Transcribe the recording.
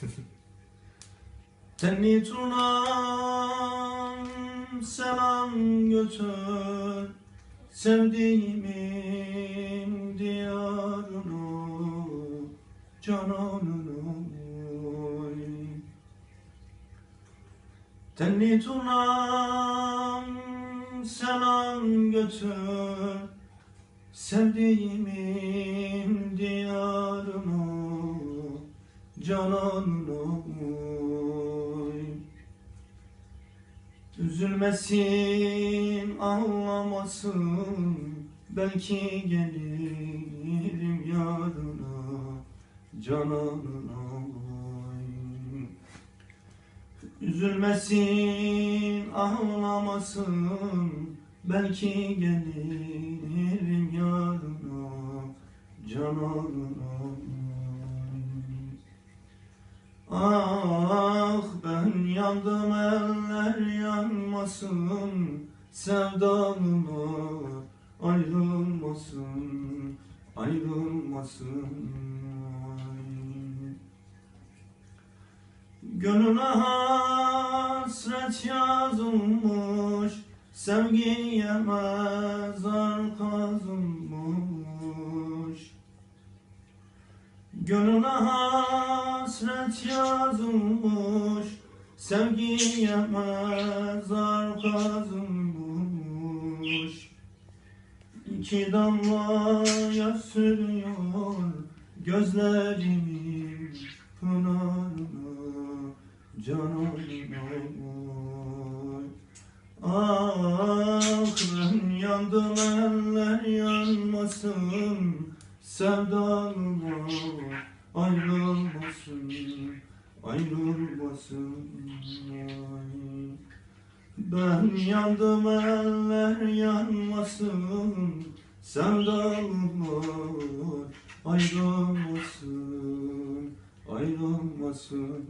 Tenni turnam selam götür. Sevdiğimin diyarına Cananına oy. Tenni turnam selam götür. Sevdiğimin diyarına Cananına oy. Üzülmesin, ağlamasın Belki gelirim yarına Cananına oy. Üzülmesin, ağlamasın Belki gelirim yarına Cananına Ah ben yandım eller yanmasın Sevdalıma ayrılmasın Ayrılmasın. Gönlüne hasret yazılmış Sevgiye mezar kazılmış Gönlüne hasret yazılmış Sevgiye mezar kazılmış İki damla yaş sürüyor Gözlerimin pınarına Cananına oy. Ben yandım eller yanmasın Sevdalıma ayrılmasın Ayrılmasın ay. Ben yandım eller yanmasın. Sevdalıma ayrılmasın Ayrılmasın